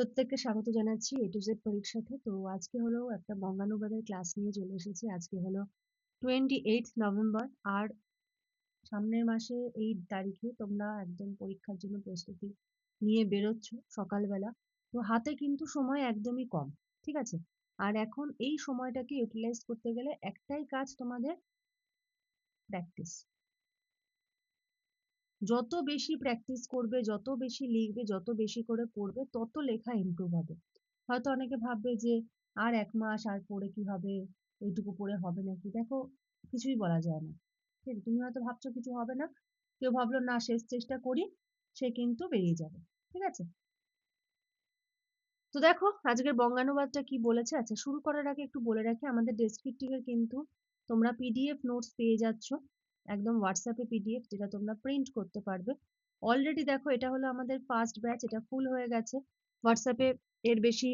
প্রত্যেককে স্বাগত জানাচ্ছি এ টু জেড পরীক্ষাতে তো আজকে হলো একটা বঙ্গানুবাদের ক্লাস নিয়ে চলে এসেছি। আজকে হলো টোয়েন্টি এইট নভেম্বর আর সামনের মাসে এই তারিখে তোমরা একদম পরীক্ষার জন্য প্রস্তুতি নিয়ে বেরোচ্ছ সকালবেলা। তো হাতে কিন্তু সময় একদমই কম, ঠিক আছে? আর এখন এই সময়টাকে ইউটিলাইজ করতে গেলে একটাই কাজ তোমাদের প্র্যাকটিস যত বেশি প্র্যাকটিস করবে, যত বেশি লিখবে, যত বেশি করে পড়বে, তত লেখা ইমপ্রুভ হবে। হয়তো অনেকে ভাববে যে, আর এক মাস, আর পড়ে কি হবে? এইটুকু পড়ে হবে নাকি? দেখো, কিছুই বলা যায় না। ঠিক, তুমি হয়তো ভাবছ কিছু হবে না। কেউ ভাবলো, না, শেষ চেষ্টা করি। সে কিন্তু বেরিয়ে যাবে। ঠিক আছে? তো দেখো, আজকের বঙ্গানুবাদটা কি বলেছে? আচ্ছা শুরু করার আগে একটু বলে রাখি, আমাদের ডেসক্রিপটিভের কিন্তু তোমরা পিডিএফ নোটস পেয়ে যাচ্ছ। একদম হোয়াটসঅ্যাপে পিডিএফ যেটা তোমরা প্রিন্ট করতে পারবে। অলরেডি দেখো এটা হলো আমাদের ফার্স্ট ব্যাচ এটা ফুল হয়ে গেছে। হোয়াটসঅ্যাপে এর বেশি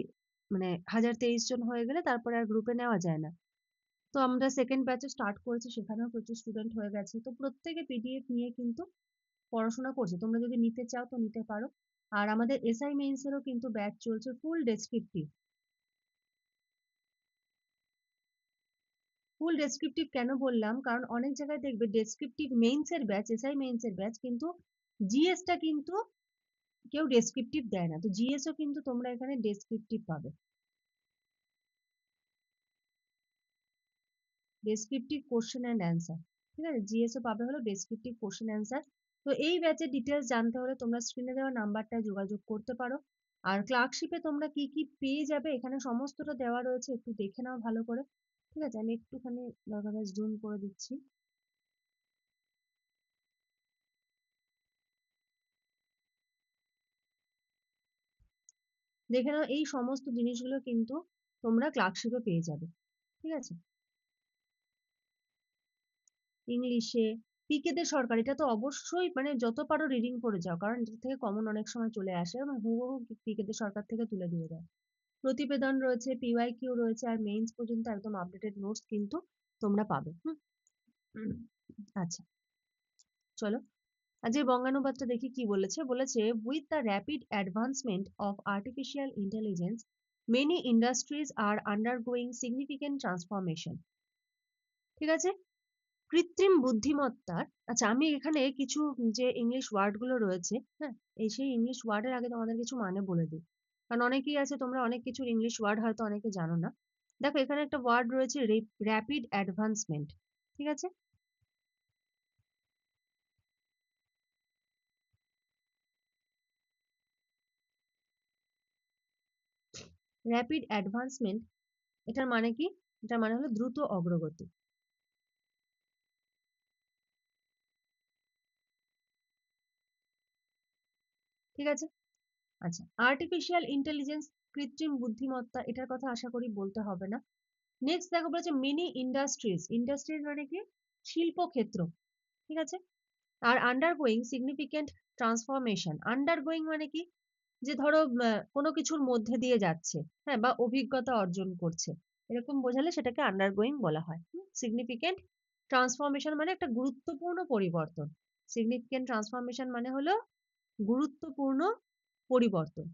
মানে হাজার তেইশ জন হয়ে গেলে তারপরে আর গ্রুপে নেওয়া যায় না। তো আমরা সেকেন্ড ব্যাচে স্টার্ট করেছি, সেখানেও প্রচুর স্টুডেন্ট হয়ে গেছে। তো প্রত্যেকে পিডিএফ নিয়ে কিন্তু পড়াশোনা করছে। তোমরা যদি নিতে চাও তো নিতে পারো। আর আমাদের এসআই মেইনসেরও কিন্তু ব্যাচ চলছে ফুল ডেসক্রিপটিভ ফুল ডেসক্রিপটিভ কেন বললাম? কারণ অনেক জায়গায় দেখবে ডেসক্রিপটিভ মেইনস এর ব্যাচ এসআই মেইনস এর ব্যাচ কিন্তু জিএসটা কিন্তু কেউ ডেসক্রিপটিভ দেয় না। তো জিএসও কিন্তু তোমরা এখানে ডেসক্রিপটিভ পাবে। ডেসক্রিপটিভ কোশ্চেন অ্যান্ড অ্যান্সার ঠিক আছে? জিএসও পাবে হলো ডেসক্রিপটিভ কোশ্চেন অ্যান্সার তো এই ব্যাচের ডিটেলস জানতে হলে তোমরা স্ক্রিনে দেওয়া নাম্বারটায় যোগাযোগ করতে পারো। আর ক্লার্কশিপে তোমরা কি কি পেয়ে যাবে? এখানে সমস্তটা দেওয়া রয়েছে। একটু দেখে নাও ভালো করে। ঠিক আছে? আমি একটুখানি দরকার জুম করে দিচ্ছি। দেখে নাও, এই সমস্ত জিনিসগুলো কিন্তু তোমরা ক্লার্কশিপে পেয়ে যাবে। ঠিক আছে? ইংলিশে পিকে দে সরকার, এটা তো অবশ্যই মানে যত পারো রিডিং করে যাও, কারণ এটা থেকে কমন অনেক সময় চলে আসে এবং হুবহু পিকে দে সরকার থেকে তুলে দিয়ে দেয়। প্রতিবেদন রয়েছে পিওয়াই কিউ রয়েছে আর মেইনস পর্যন্ত একদম আপডেটেড নোটস কিন্তু তোমরা পাবে হুম? আচ্ছা। চলো আজকে বঙ্গানুবাদটা দেখি কি বলেছে। বলেছে with the rapid advancement of artificial intelligence many industries are undergoing significant transformation ঠিক আছে? কৃত্রিম বুদ্ধিমত্তার আচ্ছা আমি এখানে কিছু যে ইংলিশ ওয়ার্ডগুলো রয়েছে হ্যাঁ এই সেই ইংলিশ ওয়ার্ডের আগে তোমাদের কিছু মানে বলে দিই। কারণ অনেকেই আছে তোমরা অনেক কিছু ইংলিশ ওয়ার্ড হয়তো অনেকে জানো না। দেখো, এখানে একটা ওয়ার্ড রয়েছে র্যাপিড অ্যাডভান্সমেন্ট ঠিক আছে? র্যাপিড অ্যাডভান্সমেন্ট এটার মানে কি? এটার মানে হলো দ্রুত অগ্রগতি। ঠিক আছে? আচ্ছা আর্টিফিশিয়াল ইন্টেলিজেন্স কৃত্রিম বুদ্ধিমত্তা এটার কথা আশা করি বলতে হবে না। নেক্সট দেখো বলেছে মিনি ইন্ডাস্ট্রিজ ইন্ডাস্ট্রিজ মানে কি? শিল্পক্ষেত্র, ঠিক আছে? আর আন্ডারগোয়িং সিগনিফিকেন্ট ট্রান্সফরমেশন আন্ডারগোয়িং মানে কি? যে ধরো কোনো কিছুর মধ্যে দিয়ে যাচ্ছে হ্যাঁ বা অভিজ্ঞতা অর্জন করছে, এরকম বোঝালে সেটাকে আন্ডারগোয়িং বলা হয়। সিগনিফিকেন্ট ট্রান্সফরমেশন মানে একটা গুরুত্বপূর্ণ পরিবর্তন। সিগনিফিকেন্ট ট্রান্সফরমেশন মানে হলো গুরুত্বপূর্ণ পরিবর্তন।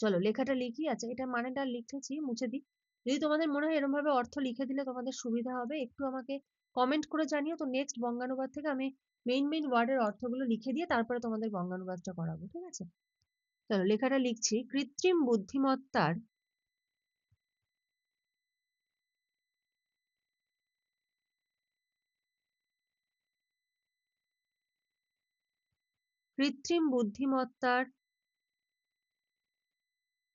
চলো লেখাটা লিখি। আচ্ছা এটা মানেটা লিখেছি, মুছে দিই। যদি তোমাদের মনে হয় এরকম ভাবে অর্থ লিখে দিলে তোমাদের সুবিধা হবে, একটু আমাকে কমেন্ট করে জানিও। তো নেক্সট বঙ্গানুবাদ থেকে আমি মেইন মেইন ওয়ার্ডের অর্থগুলো লিখে দিয়ে তারপরে তোমাদের বঙ্গানুবাদটা করাবো, ঠিক আছে? চলো লেখাটা লিখছি। কৃত্রিম বুদ্ধিমত্তার কৃত্রিম বুদ্ধিমত্তার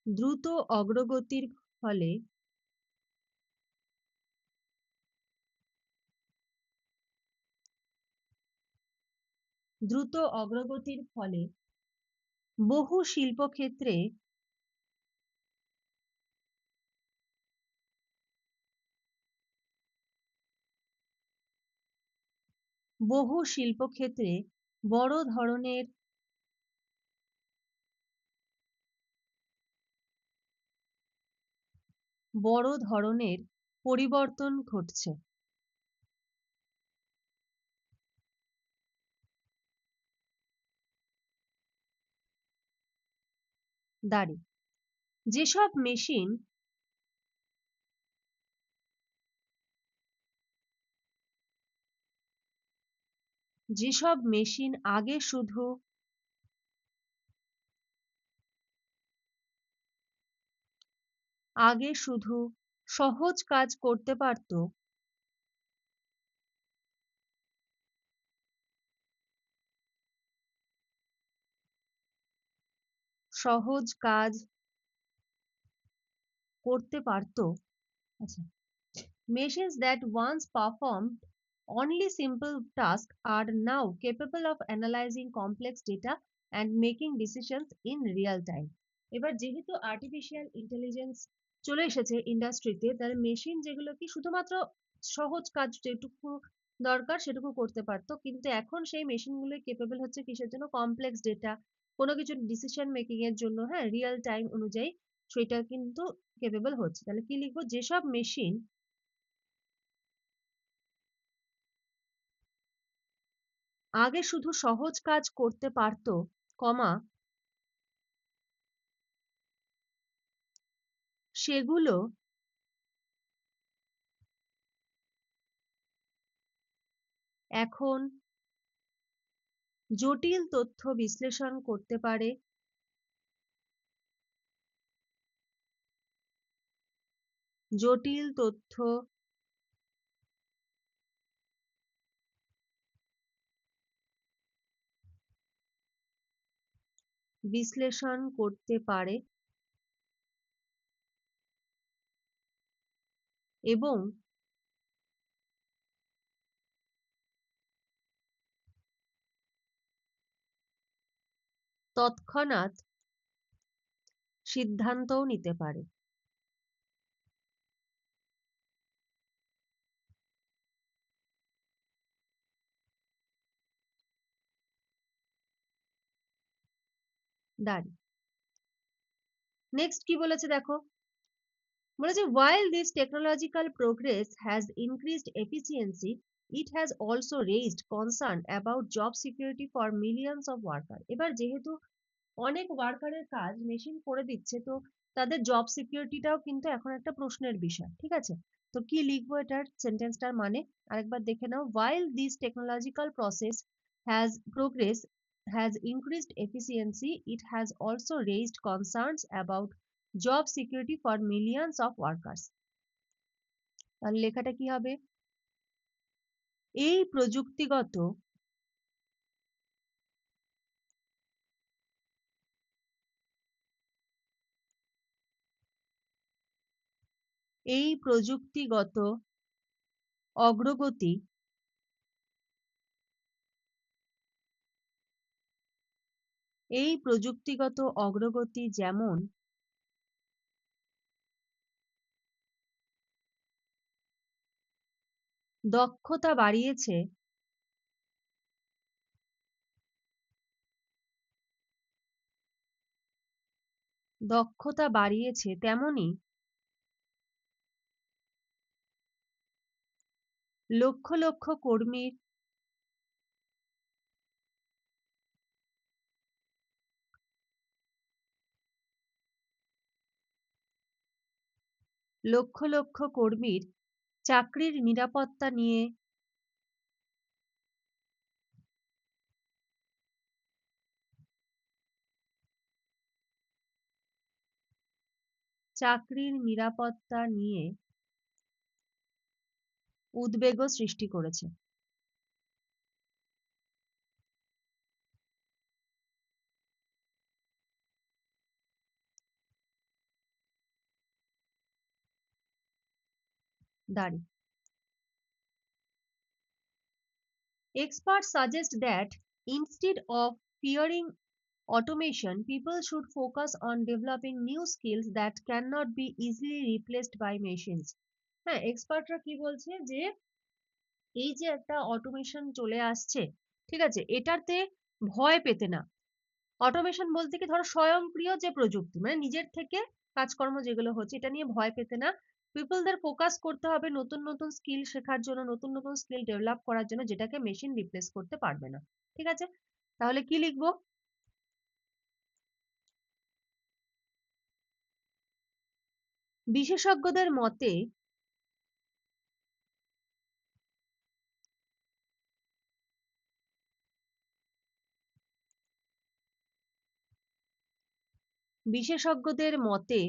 দ্রুত অগ্রগতির ফলে দ্রুত অগ্রগতির ফলে বহু শিল্পক্ষেত্রে বহু শিল্পক্ষেত্রে বড় ধরনের বড় ধরনের পরিবর্তন ঘটছে। দাঁড়ি যেসব মেশিন যেসব মেশিন আগে শুধু আগে শুধু সহজ কাজ করতে পারত, সহজ কাজ করতে পারত। machines that once performed only simple tasks are now capable of analyzing complex data and making decisions in real time. এবার যেহেতু আর্টিফিশিয়াল ইন্টেলিজেন্স চলে এসেছে ইন্ডাস্ট্রিতে তার মেশিন যেগুলো কি শুধুমাত্র সহজ কাজ যেটুকু দরকার সেটুকু করতে পারতো, কিন্তু এখন সেই মেশিনগুলো কেপেবল হচ্ছে কিসের জন্য? কমপ্লেক্স ডেটা কোনো কিছু ডিসিশন মেকিং এর জন্য হ্যাঁ রিয়েল টাইম অনুযায়ী সেটা কিন্তু কেপেবল হচ্ছে। তাহলে কি লিখব? যেসব মেশিন আগে শুধু সহজ কাজ করতে পারত, কমা, সেগুলো এখন জটিল তথ্য বিশ্লেষণ করতে পারে। জটিল তথ্য বিশ্লেষণ করতে পারে এবং তৎক্ষণাৎ সিদ্ধান্তও নিতে পারে। দাঁড়ি নেক্সট কি বলেছে দেখো? বলেছে while this technological progress has increased efficiency it has also raised concern about job security for millions of worker এবার যেহেতু অনেক ওয়ার্কারের কাজ মেশিন করে দিচ্ছে, তো তাদের জব সিকিউরিটিটাও কিন্তু এখন একটা প্রশ্নের বিষয়, ঠিক আছে? তো কি লিখব এটার সেন্টেন্সটার মানে? আরেকবার দেখে নাও wild this technological process has progress has increased efficiency it has also raised concerns about job security for millions of workers তাহলে লেখাটা কি হবে এই প্রযুক্তিগত এই প্রযুক্তিগত অগ্রগতি এই প্রযুক্তিগত অগ্রগতি যেমন দক্ষতা বাড়িয়েছে দক্ষতা বাড়িয়েছে তেমনি লক্ষ লক্ষ কর্মীর লক্ষ লক্ষ কর্মীর চাকরির নিরাপত্তা নিয়ে চাকরির নিরাপত্তা নিয়ে উদ্বেগও সৃষ্টি করেছে। দাড়ি expert suggest that instead of fearing automation people should focus on developing new skills that can not be easily replaced by machines হ্যাঁ এক্সপার্টরা কি বলছে যে, এই যে একটা অটোমেশন চলে আসছে, ঠিক আছে, এটাতে ভয় পেতে না। অটোমেশন বলতে কি ধরো স্বয়ংক্রিয় যে প্রযুক্তি মানে নিজের থেকে কাজকর্ম যেগুলো হচ্ছে, এটা নিয়ে ভয় পেতে না। পিপলদের ফোকাস করতে হবে নতুন নতুন স্কিল শেখার জন্য, নতুন নতুন স্কিল ডেভেলপ করার জন্য, যেটাকে মেশিন রিপ্লেস করতে পারবে না। ঠিক আছে? তাহলে কি লিখব? বিশেষজ্ঞদের মতে বিশেষজ্ঞদের মতে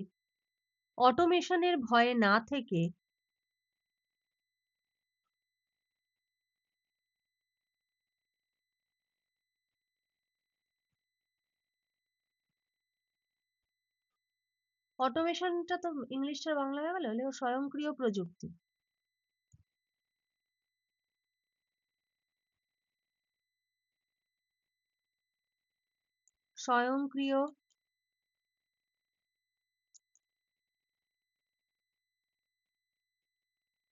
অটোমেশনের ভয়ে না থেকে অটোমেশনটা তো ইংলিশটা বাংলা হয়ে গেল হলেও স্বয়ংক্রিয় প্রযুক্তি। স্বয়ংক্রিয়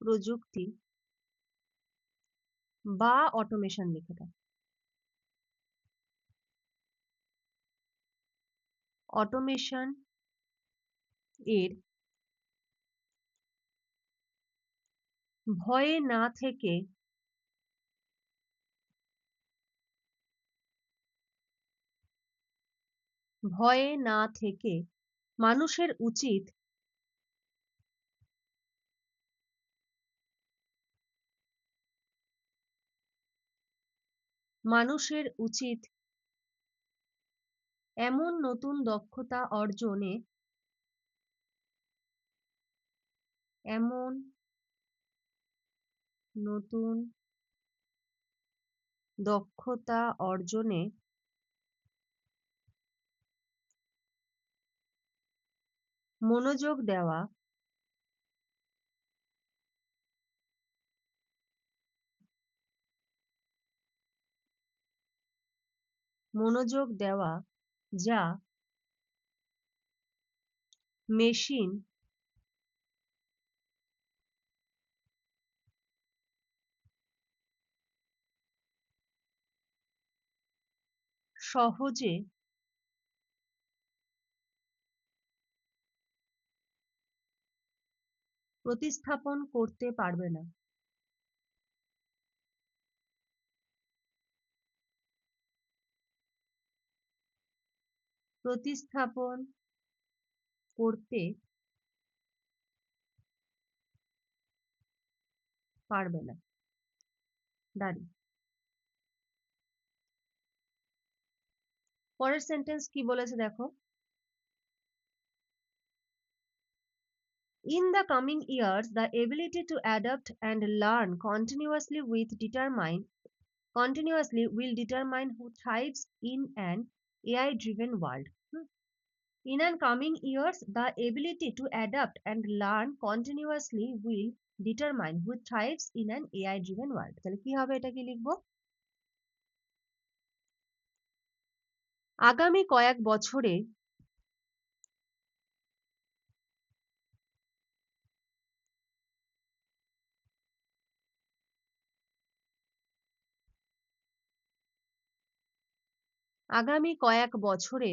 প্রযুক্তি বা অটোমেশন লিখে দাও অটোমেশন এর ভয়ে না থেকে ভয়ে না থেকে মানুষের উচিত মানুষের উচিত এমন নতুন দক্ষতা অর্জনে এমন নতুন দক্ষতা অর্জনে মনোযোগ দেওয়া মনোযোগ দেওয়া যা মেশিন সহজে প্রতিস্থাপন করতে পারবে না। প্রতিস্থাপন করতে পারবে না দাঁড়ি পরের সেন্টেন্স কি বলেছে দেখো In the coming years, the ability to adapt and learn continuously with determine continuously will determine who thrives in an AI-driven world. In an coming years, the ability to adapt and learn continuously will determine who thrives in an AI-driven world. তাহলে কি হবে এটা কি লিখব আগামী কয়েক বছরে আগামী কয়েক বছরে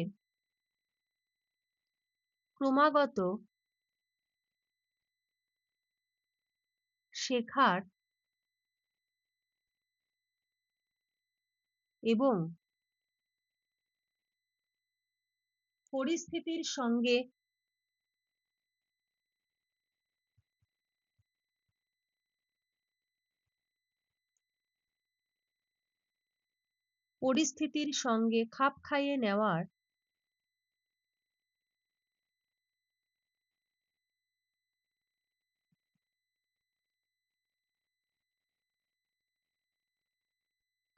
ক্রমাগত শেখার এবং পরিস্থিতির সঙ্গে পরিস্থিতির সঙ্গে খাপ খাইয়ে নেওয়ার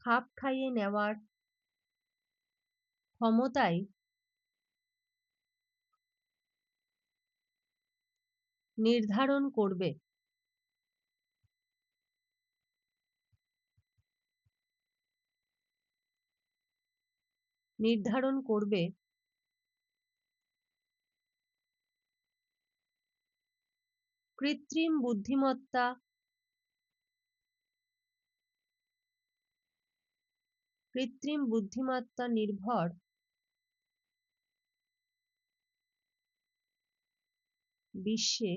খাপ খাইয়ে নেওয়ার ক্ষমতাই নির্ধারণ করবে। নির্ধারণ করবে কৃত্রিম বুদ্ধিমত্তা কৃত্রিম বুদ্ধিমত্তা নির্ভর বিশ্বে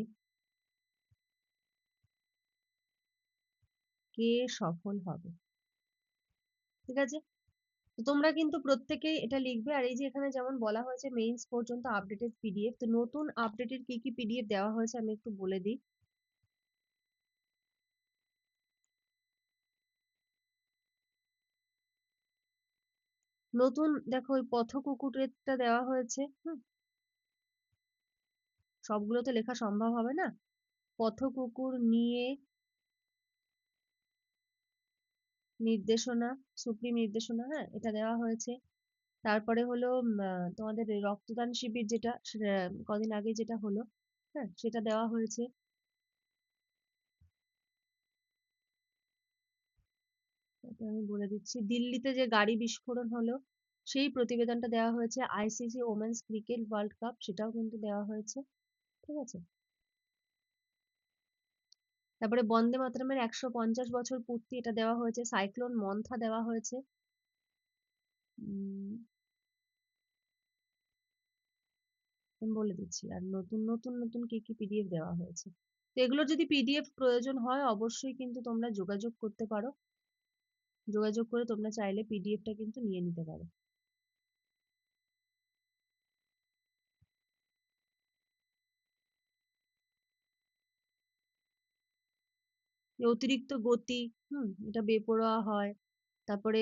কে সফল হবে। ঠিক আছে? তোমরা কিন্তু প্রত্যেকেই এটা লিখবে। আর এই যে এখানে যেমন বলা হয়েছে মেইনস পর্যন্ত আপডেটেড পিডিএফ তো নতুন আপডেটেড কি কি পিডিএফ দেওয়া হয়েছে আমি একটু বলে দিই। নতুন দেখো ওই পথ কুকুরেরটা দেওয়া হয়েছে, হুম। সবগুলো তো লেখা সম্ভব হবে না। পথ কুকুর নিয়ে নির্দেশনা, সুপ্রিম নির্দেশনা হ্যাঁ? এটা দেওয়া হয়েছে। তারপরে হলো তোমাদের রক্তদান শিবির যেটা কদিন আগে যেটা হলো হ্যাঁ? সেটা দেওয়া হয়েছে। আমি বলে দিচ্ছি। দিল্লিতে যে গাড়ি বিস্ফোরণ হলো, সেই প্রতিবেদনটা দেওয়া হয়েছে। ICC women's cricket world cup, সেটাও কিন্তু দেওয়া হয়েছে। ঠিক আছে? তারপরে বন্দে মাতরমের একশো পঞ্চাশ বছর পূর্তি এটা দেওয়া হয়েছে, সাইক্লোন মন্থা দেওয়া হয়েছে। বলে দিচ্ছি, আর নতুন নতুন নতুন কি কি পিডিএফ দেওয়া হয়েছে। তো এগুলো যদি পিডিএফ প্রয়োজন হয়, অবশ্যই কিন্তু তোমরা যোগাযোগ করতে পারো। যোগাযোগ করে তোমরা চাইলে পিডিএফটা কিন্তু নিয়ে নিতে পারো। অতিরিক্ত গতি হম এটা বেপরোয়া হয়। তারপরে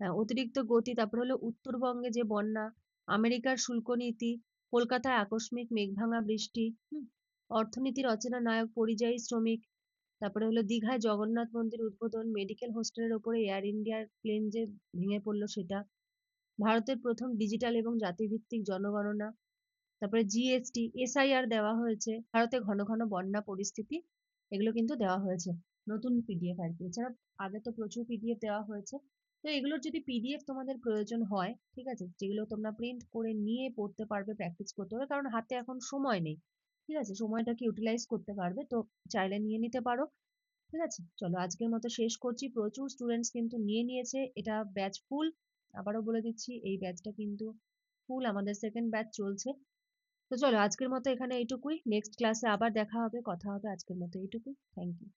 হ্যাঁ, অতিরিক্ত গতি তারপর হলো উত্তরবঙ্গে যে বন্যা আমেরিকার শুল্ক নীতি কলকাতায় আকস্মিক মেঘ মেঘভাঙা বৃষ্টি অর্থনীতির অচেনা নায়ক পরিযায়ী শ্রমিক তারপরে হলো দীঘায় জগন্নাথ মন্দির উদ্বোধন মেডিকেল হোস্টেলের ওপরে এয়ার ইন্ডিয়ার প্লেন যে ভেঙে পড়ল সেটা, ভারতের প্রথম ডিজিটাল এবং জাতিভিত্তিক জনগণনা, তারপরে জিএসটি এসআইআর দেওয়া হয়েছে, ভারতে ঘন ঘন বন্যা পরিস্থিতি, এগুলো কিন্তু দেওয়া হয়েছে, নতুন পিডিএফ আর কি, এছাড়া আগে তো প্রচুর পিডিএফ দেওয়া হয়েছে, তো এগুলোর যদি পিডিএফ তোমাদের প্রয়োজন হয়, ঠিক আছে, যেগুলো তোমরা প্রিন্ট করে নিয়ে পড়তে পারবে প্র্যাকটিস করতে পারবে, কারণ হাতে এখন সময় নেই ঠিক আছে? সময়টাকে ইউটিলাইজ করতে পারবে? তো চাইলে নিয়ে নিতে পারো। ঠিক আছে? চলো আজকের মতো শেষ করছি। প্রচুর স্টুডেন্টস কিন্তু নিয়ে নিয়েছে। এটা ব্যাচ ফুল আবারও বলে দিচ্ছি, এই ব্যাচটা কিন্তু ফুল আমাদের সেকেন্ড ব্যাচ চলছে। তো চলো আজকের মতো এখানে এইটুকুই। নেক্সট ক্লাসে আবার দেখা হবে, কথা হবে। আজকের মতো এইটুকুই। Thank you